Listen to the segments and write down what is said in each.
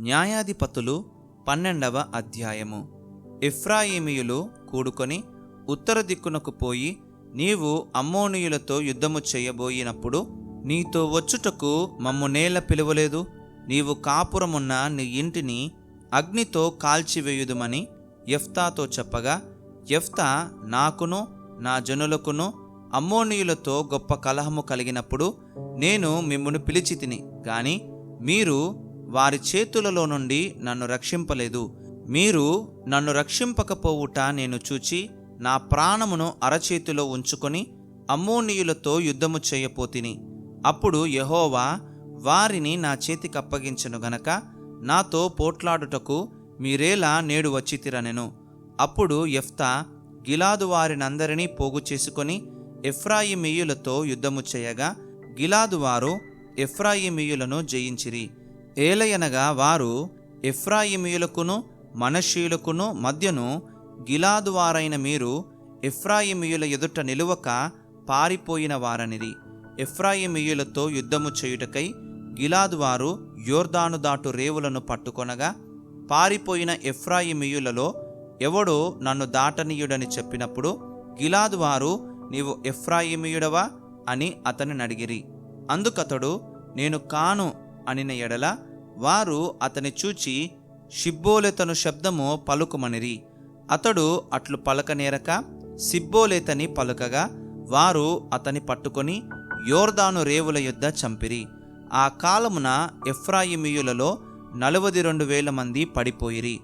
న్యాయాధిపతులు పన్నెండవ అధ్యాయము. ఇఫ్రాయిమియులు కూడుకొని ఉత్తర దిక్కునకు పోయి నీవు అమ్మోనియులతో యుద్ధము చేయబోయినప్పుడు నీతో వచ్చుటకు మమ్ము నేల పిలువలేదు. నీవు కాపురమున్న నీ ఇంటిని అగ్నితో కాల్చివేయుదుమని ఎఫ్తాతో చెప్పగా ఎఫ్తా నాకును నా జనులకును అమ్మోనీయులతో గొప్ప కలహము కలిగినప్పుడు నేను మిమ్మును పిలిచి తిని కానీ మీరు వారి చేతులలో నుండి నన్ను రక్షింపలేదు. మీరు నన్ను రక్షింపకపోవుట నేను చూచి నా ప్రాణమును అరచేతిలో ఉంచుకొని అమ్మోనీయులతో యుద్ధము చేయపోతిని. అప్పుడు యహోవా వారిని నా చేతికి అప్పగించను గనక నాతో పోట్లాడుటకు మీరేలా నేడు వచ్చితిరనెను. అప్పుడు ఎఫ్తా గిలాదు వారినందరినీ పోగు చేసుకొని ఎఫ్రాయిమీయులతో యుద్ధము చేయగా గిలాదు వారు ఎఫ్రాయిమీయులను జయించిరి. ఏలయనగా వారు ఎఫ్రాయిమీయులకును మనషీయులకును మధ్యను గిలాదువారైన మీరు ఎఫ్రాయిమీయుల ఎదుట నిలువక పారిపోయిన వారనిది ఎఫ్రాయిమీయులతో యుద్ధము చేయుటకై గిలాదు వారు యోర్దాను దాటు రేవులను పట్టుకొనగా పారిపోయిన ఎఫ్రాయిమీయులలో ఎవడో నన్ను దాటనీయుడని చెప్పినప్పుడు గిలాదు వారు నీవు ఎఫ్రాయిమీయుడవా? అని అతనిని అడిగిరి. అందుకతడు నేను కాను అనిన ఎడల వారు అతని చూచి షిబ్బోలెతను శబ్దము పలుకుమనిరి. అతడు అట్లు పలకనేరక సిబ్బోలేతని పలుకగా వారు అతని పట్టుకొని యోర్దాను రేవుల యొద్ద చంపిరి. ఆ కాలమున ఎఫ్రాయిమియులలో నలువది రెండు వేల మంది పడిపోయిరి.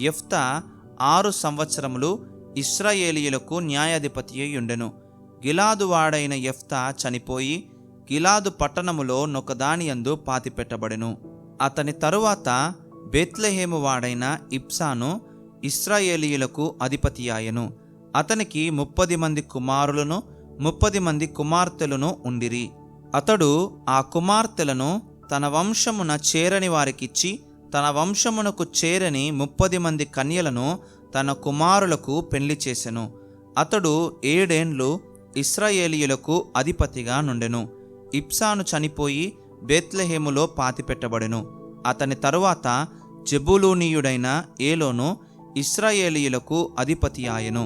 ఎఫ్తా ఆరు సంవత్సరములు ఇస్రాయేలీయులకు న్యాయాధిపతి అయి ఉండెను గిలాదువాడైన ఎఫ్తా చనిపోయి గిలాదు పట్టణములో నొకదానియందు పాతిపెట్టబడెను. అతని తరువాత బెత్లెహేము వాడైన ఇప్సాను ఇస్రాయేలీయులకు అధిపతియాయెను. అతనికి ముప్పది మంది కుమారులను ముప్పది మంది కుమార్తెలను ఉండిరి. అతడు ఆ కుమార్తెలను తన వంశమున చేరని వారికిచ్చి తన వంశమునకు చేరని ముప్పది మంది కన్యలను తన కుమారులకు పెళ్ళి చేసెను. అతడు ఏడేండ్లు ఇస్రాయేలీయులకు అధిపతిగా నుండెను. ఇప్సాను చనిపోయి బెత్లెహేములో పాతిపెట్టబడెను. అతని తరువాత జబులూనీయుడైన ఏలోను ఇస్రాయేలీయులకు అధిపతి ఆయెను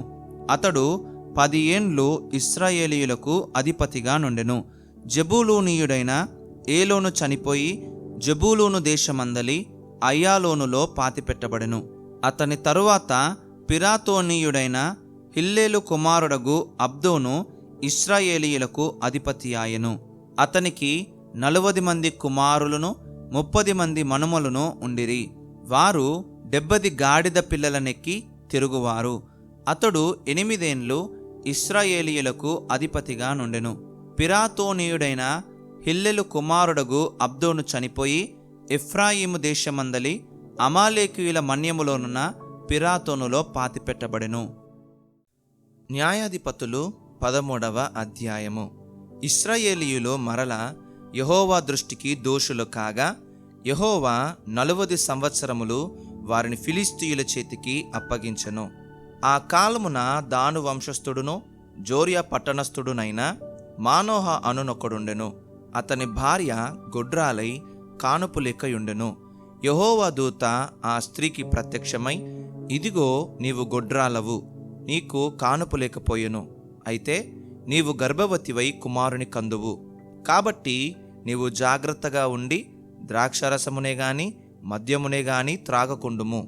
అతడు పది ఏండ్లు ఇస్రాయేలీయులకు అధిపతిగా నుండెను. జబూలూనీయుడైన ఏలోను చనిపోయి జబూలూను దేశమందలి అయ్యాలోనులో పాతిపెట్టబడెను. అతని తరువాత పిరాతోనీయుడైన హిల్లేలు కుమారుడగు అబ్దోను ఇస్రాయేలీయులకు అధిపతి ఆయెను అతనికి నలువది మంది కుమారులను ముప్పది మంది మనుమలను ఉండిరి. వారు డెబ్బది గాడిద పిల్లలనెక్కి తిరుగువారు. అతడు ఎనిమిదేండ్లు ఇస్రాయేలీయులకు అధిపతిగా నుండెను. పిరాతోనీయుడైన హిల్లెలు కుమారుడగు అబ్దోను చనిపోయి ఎఫ్రాయిము దేశమందలి అమాలేకీయుల మన్యములోనున్న పిరాతోనులో పాతిపెట్టబడెను. న్యాయాధిపతులు పదమూడవ అధ్యాయము. ఇస్రాయేలీయులు మరల యహోవా దృష్టికి దోషులు కాగా యహోవా నలువది సంవత్సరములు వారిని ఫిలిస్తీయుల చేతికి అప్పగించెను. ఆ కాలమున దాను వంశస్థుడును జోరియా పట్టణస్థుడునైన మానోహ అనునొకడుండెను. అతని భార్య గొడ్రాలై కానుపు లెక్కయుండెను. యహోవా దూత ఆ స్త్రీకి ప్రత్యక్షమై ఇదిగో నీవు గొడ్రాలవు నీకు కానుపు లేకపోయెను. అయితే నీవు గర్భవతివై కుమారుని కందువు. కాబట్టి నీవు జాగ్రత్తగా ఉండి ద్రాక్షరసమునే గాని మద్యమునే గాని త్రాగకుండుము.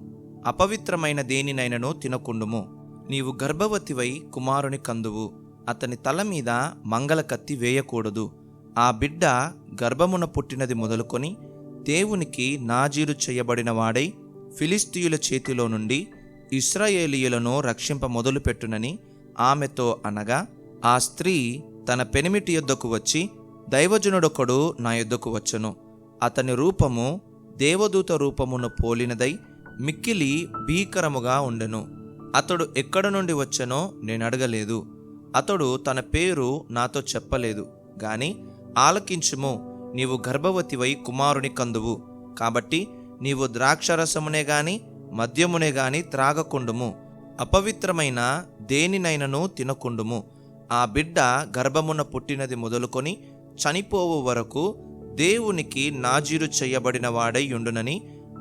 అపవిత్రమైన దేనినైనను తినకుండుము. నీవు గర్భవతివై కుమారుని కందువు. అతని తల మీద మంగళ కత్తి వేయకూడదు. ఆ బిడ్డ గర్భమున పుట్టినది మొదలుకొని దేవునికి నాజీరు చేయబడిన వాడై ఫిలిస్తీయుల చేతిలో నుండి ఇస్రాయేలీయులను రక్షింప మొదలుపెట్టునని ఆమెతో అనగా ఆ స్త్రీ తన పెనిమిటి యొద్దకు వచ్చి దైవజనుడొకడు నా యొద్దకు వచ్చును. అతని రూపము దేవదూత రూపమును పోలినదై మిక్కిలి భీకరముగా ఉండెను. అతడు ఎక్కడ నుండి వచ్చెనో నేను అడగలేదు అతడు తన పేరు నాతో చెప్పలేదు. గాని ఆలకించుము. నీవు గర్భవతివై కుమారుని కందువు. కాబట్టి నీవు ద్రాక్షరసమునే గాని మద్యమునే గాని త్రాగకుండుము. అపవిత్రమైన దేనినైనను తినకుండుము. ఆ బిడ్డ గర్భమున పుట్టినది మొదలుకొని చనిపోవు వరకు దేవునికి నాజీరు చేయబడిన వాడై ఉండునని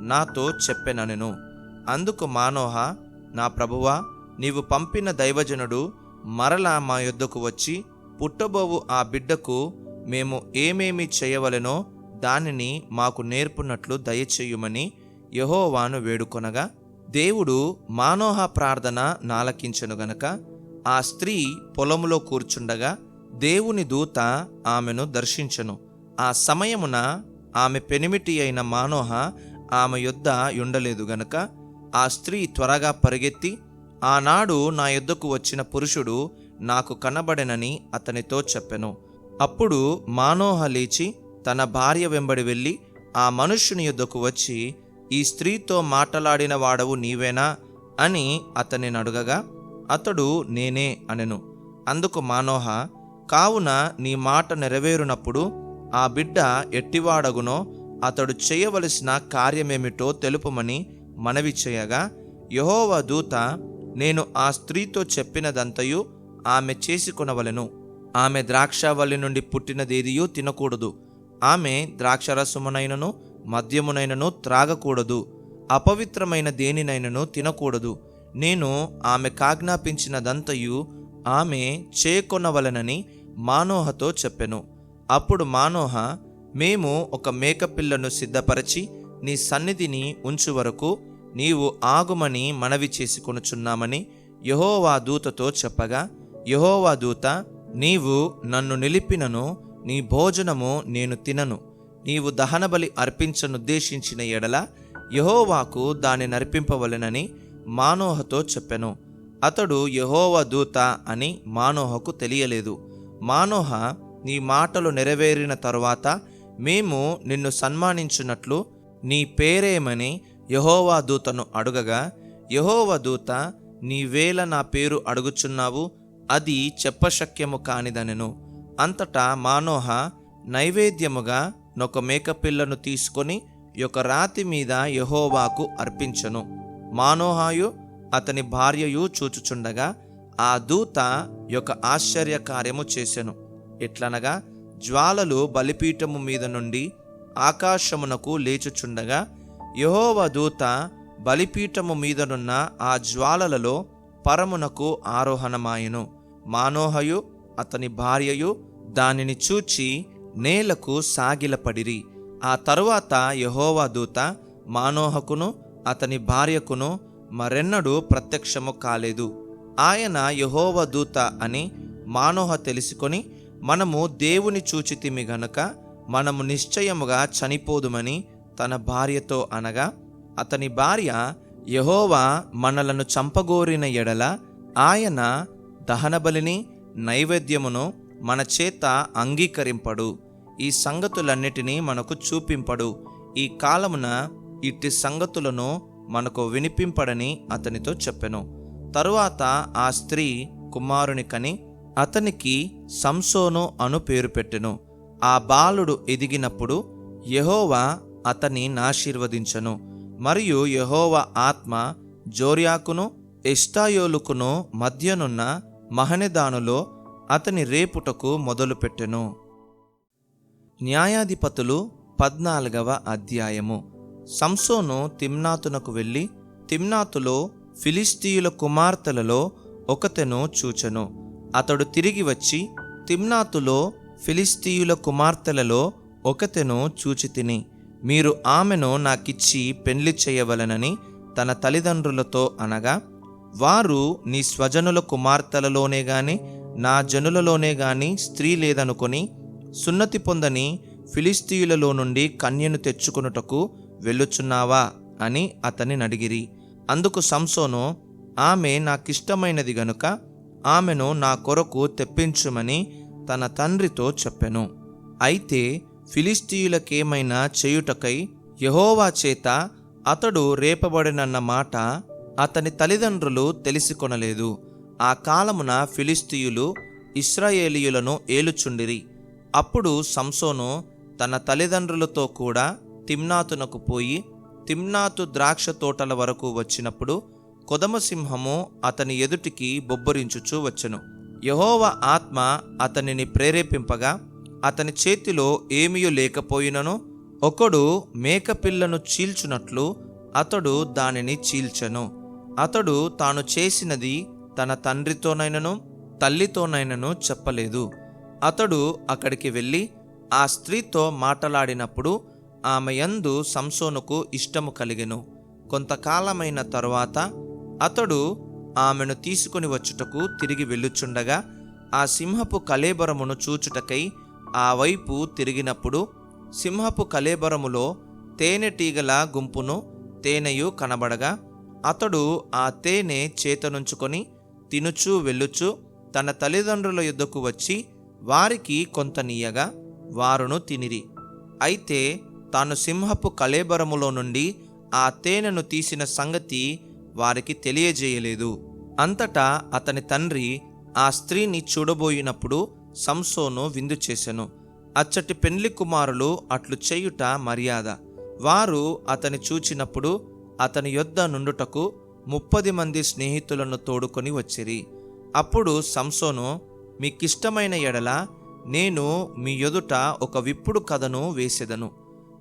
నాతో చెప్పెనను అందుకు మానోహ నా ప్రభువా నీవు పంపిన దైవజనుడు మరలా మా యొద్దకు వచ్చి పుట్టబోవు ఆ బిడ్డకు మేము ఏమేమి చేయవలెనో దానిని మాకు నేర్పునట్లు దయచేయుమని యహోవాను వేడుకొనగా దేవుడు మానోహ ప్రార్థన నాలకించెను గనక ఆ స్త్రీ పొలములో కూర్చుండగా దేవుని దూత ఆమెను దర్శించెను. ఆ సమయమున ఆమె పెనిమిటి అయిన మానోహ ఆమె యొద్ద ఉండలేదు గనక ఆ స్త్రీ త్వరగా పరిగెత్తి ఆనాడు నా యొద్దకు వచ్చిన పురుషుడు నాకు కనబడెనని అతనితో చెప్పెను. అప్పుడు మానోహ లేచి తన భార్య వెంబడి వెళ్ళి ఆ మనుష్యుని యొద్దకు వచ్చి ఈ స్త్రీతో మాట్లాడిన వాడవు నీవేనా? అని అతనిని అడుగగా అతడు నేనే అనెను. అందుకు మానోహ కావున నీ మాట నెరవేరునప్పుడు ఆ బిడ్డ ఎట్టివాడగునో అతడు చేయవలసిన కార్యమేమిటో తెలుపమని మనవి చేయగా యహోవ దూత నేను ఆ స్త్రీతో చెప్పినదంతయు ఆమె చేసుకొనవలెను. ఆమె ద్రాక్షవల్లి నుండి పుట్టినదేదియూ తినకూడదు. ఆమె ద్రాక్షరసమునైనను మద్యమునైనను త్రాగకూడదు. అపవిత్రమైన దేనినైనను తినకూడదు. నేను ఆమె కాజ్ఞాపించినదంతయు ఆమె చేకొనవలెనని మానోహతో చెప్పెను. అప్పుడు మానోహ మేము ఒక మేకపిల్లను సిద్ధపరచి నీ సన్నిధిని ఉంచు వరకు నీవు ఆగుమని మనవి చేసుకొనుచున్నామని యహోవా దూతతో చెప్పగా యహోవా దూత నీవు నన్ను నిలిపినను నీ భోజనము నేను తినను. నీవు దహనబలి అర్పించనుద్దేశించిన ఎడల యహోవాకు దాని నర్పింపవలెనని మానోహతో చెప్పెను. అతడు యహోవ దూత అని మానోహకు తెలియలేదు. మానోహ నీ మాటలు నెరవేరిన తరువాత మేము నిన్ను సన్మానించినట్లు నీ పేరేమని యహోవా దూతను అడుగగా యహోవ దూత నీవేళ నా పేరు అడుగుచున్నావు అది చెప్పశక్యము కానిదనెను. అంతటా మానోహ నైవేద్యముగా నొక మేకపిల్లను తీసుకొని ఒక రాతి మీద యహోవాకు అర్పించను. మానోహాయు అతని భార్యయు చూచుచుండగా ఆ దూత యొక్క ఆశ్చర్య కార్యము చేసెను. ఎట్లనగా జ్వాలలు బలిపీఠము మీద నుండి ఆకాశమునకు లేచుచుండగా యహోవ దూత బలిపీఠము మీదనున్న ఆ జ్వాలలలో పరమునకు ఆరోహణమాయెను. మానోహయు అతని భార్యయు దానిని చూచి నేలకు సాగిలపడిరి. ఆ తరువాత యహోవా దూత మానోహకును అతని భార్యకును మరెన్నడూ ప్రత్యక్షము కాలేదు. ఆయన యహోవ దూత అని మానోహ తెలుసుకొని మనము దేవుని చూచితిమి గనుక మనము నిశ్చయముగా చనిపోదుమని తన భార్యతో అనగా అతని భార్య యహోవా మనలను చంపగోరిన ఎడల ఆయన దహనబలిని నైవేద్యమును మన చేత అంగీకరింపడు. ఈ సంగతులన్నిటినీ మనకు చూపింపడు. ఈ కాలమున ఇట్టి సంగతులను మనకు వినిపింపడని అతనితో చెప్పెను. తరువాత ఆ స్త్రీ కుమారుని కని అతనికి సంసోను అను పేరు పెట్టెను. ఆ బాలుడు ఎదిగినప్పుడు యహోవా అతని నాశీర్వదించెను. మరియు యహోవా ఆత్మ జోర్యాకును ఎష్టాయోలుకును మధ్యనున్న మహనెదానులో అతని రేపుటకు మొదలుపెట్టెను న్యాయాధిపతులు పద్నాలుగవ అధ్యాయము. సంసోను తిమ్నాతునకు వెళ్ళి తిమ్నాతులో ఫిలిస్తీయుల కుమార్తెలలో ఒకతెను చూచెను. అతడు తిరిగి వచ్చి తిమ్నాతులో ఫిలిస్తీయుల కుమార్తెలలో ఒకతెను చూచి తిని మీరు ఆమెను నాకిచ్చి పెళ్ళి చేయవలనని తన తల్లిదండ్రులతో అనగా వారు నీ స్వజనుల కుమార్తెలలోనే గాని నా జనులలోనే గాని స్త్రీ లేదనుకొని సున్నతి పొందని ఫిలిస్తీయులలో నుండి కన్యను తెచ్చుకొనుటకు వెళ్ళుచున్నావా అని అతన్ని అడిగిరి అందుకు సంసోను ఆమె నాకిష్టమైనది గనుక ఆమెను నా కొరకు తెప్పించుమని తన తండ్రితో చెప్పెను. అయితే ఫిలిస్తీయులకేమైనా చేయుటకై యహోవా చేత అతడు రేపబడినన్న మాట అతని తల్లిదండ్రులు తెలిసికొనలేదు. ఆ కాలమున ఫిలిస్తీయులు ఇస్రాయేలీయులను ఏలుచుండిరి. అప్పుడు సంసోను తన తల్లిదండ్రులతో కూడా తిమ్నాతునకు పోయి తిమ్నాతు ద్రాక్ష తోటల వరకు వచ్చినప్పుడు కొదమసింహము అతని ఎదుటికి బొబ్బరించుచూ వచ్చెను. యహోవ ఆత్మ అతనిని ప్రేరేపింపగా అతని చేతిలో ఏమీయూ లేకపోయినను ఒకడు మేకపిల్లను చీల్చునట్లు అతడు దానిని చీల్చెను. అతడు తాను చేసినది తన తండ్రితోనైనను తల్లితోనైనను చెప్పలేదు. అతడు అక్కడికి వెళ్ళి ఆ స్త్రీతో మాటలాడినప్పుడు ఆమె యందు సంసోనుకు ఇష్టము కలిగెను. కొంతకాలమైన తరువాత అతడు ఆమెను తీసుకుని వచ్చుటకు తిరిగి వెళ్ళుచుండగా ఆ సింహపు కలేబరమును చూచుటకై ఆ వైపు తిరిగినప్పుడు సింహపు కలేబరములో తేనెటీగల గుంపును తేనెయు కనబడగా అతడు ఆ తేనె చేతనుంచుకొని తినుచూ వెళ్ళుచు తన తల్లిదండ్రుల యుద్ధకు వచ్చి వారికి కొంత నీయగా వారును తినిరి. అయితే తాను సింహపు కళేబరములో నుండి ఆ తేనెను తీసిన సంగతి వారికి తెలియజేయలేదు. అంతటా అతని తండ్రి ఆ స్త్రీని చూడబోయినప్పుడు సంసోను విందు చేసెను. అచ్చటి పెండ్లి కుమారులు అట్లు చేయుట మర్యాద. వారు అతని చూచినప్పుడు అతని యొద్ద నుండుటకు ముప్పది మంది స్నేహితులను తోడుకొని వచ్చిరి. అప్పుడు సంసోను మీకిష్టమైన ఎడల నేను మీ ఎదుట ఒక విప్పుడు కథను వేసెదను.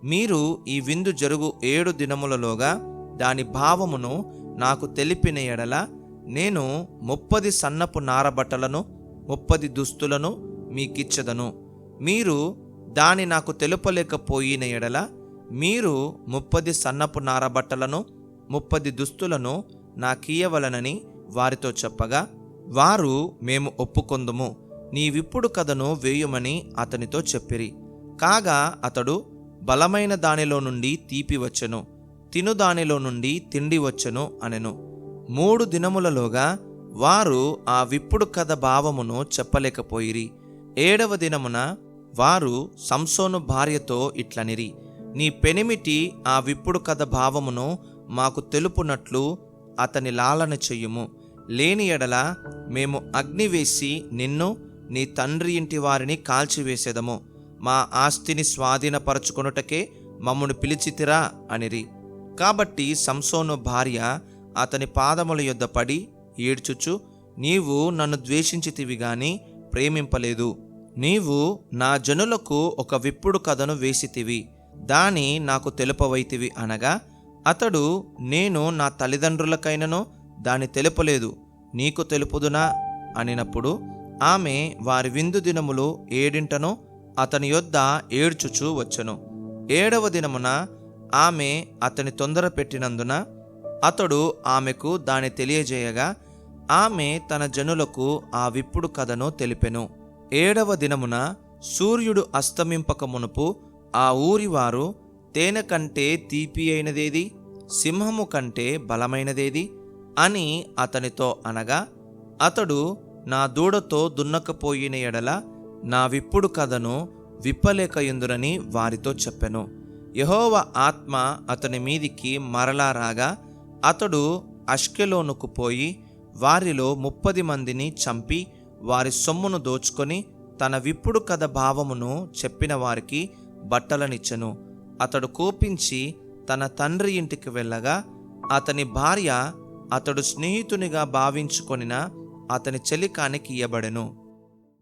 మీరు ఈ విందు జరుగు ఏడు దినములలోగా దాని భావమును నాకు తెలిపిన ఎడల నేను ముప్పది సన్నపు నారబట్టలను ముప్పది దుస్తులను మీకిచ్చదను. మీరు దాని నాకు తెలుపలేకపోయిన ఎడల మీరు ముప్పది సన్నపు నారబట్టలను ముప్పది దుస్తులను నాకీయవలనని వారితో చెప్పగా వారు మేము ఒప్పుకొందుము. నీవిప్పుడు కథను వేయుమని అతనితో చెప్పిరి. కాగా అతడు బలమైన దానిలో నుండి తీపి వచ్చెను తిను దానిలో నుండి తిండి వచ్చెను అనెను. మూడు దినములలోగా వారు ఆ విప్పుడు కథ భావమును చెప్పలేకపోయిరి. ఏడవ దినమున వారు సంసోను భార్యతో ఇట్లనిరి నీ పెనిమిటి ఆ విప్పుడు కథ భావమును మాకు తెలుపునట్లు అతని లాలన చెయ్యుము. లేని ఎడల మేము అగ్ని వేసి నిన్ను నీ తండ్రి ఇంటి వారిని కాల్చివేసేదము. మా ఆస్తిని స్వాధీనపరచుకొనుటకే మమ్మను పిలిచితిరా అనిరి. కాబట్టి సంసోను భార్య అతని పాదముల యొద్ద పడి ఏడ్చుచు నీవు నన్ను ద్వేషించితివి గాని ప్రేమింపలేదు. నీవు నా జనులకు ఒక విప్పుడు కథను వేసితివి. దాని నాకు తెలుపవైతివి అనగా అతడు నేను నా తల్లిదండ్రులకైనను దాని తెలుపలేదు నీకు తెలుపుదునా? అనినప్పుడు ఆమె వారి విందు దినములు ఏడింటనో అతని యొద్ద ఏడ్చుచూ వచ్చెను. ఏడవ దినమున ఆమె అతని తొందర పెట్టినందున అతడు ఆమెకు దాని తెలియజేయగా ఆమె తన జనులకు ఆ విప్పుడు కథను తెలిపెను. ఏడవ దినమున సూర్యుడు అస్తమింపక మునుపు ఆ ఊరివారు తేనె కంటే తీపి అయినదేది సింహము కంటే బలమైనదేది అని అతనితో అనగా అతడు నా దూడతో దున్నకపోయిన ఎడల నా విప్పుడు కథను విప్పలేకయుందురని వారితో చెప్పెను. యహోవ ఆత్మ అతని మీదికి మరలా రాగా అతడు అష్కెలోనుకు పోయి వారిలో ముప్పది మందిని చంపి వారి సొమ్మును దోచుకొని తన విప్పుడు కథ భావమును చెప్పిన వారికి బట్టలనిచ్చెను. అతడు కోపించి తన తండ్రి ఇంటికి వెళ్ళగా అతని భార్య అతడు స్నేహితునిగా భావించుకొనిన అతని చెలికానికి ఇయ్యబడెను.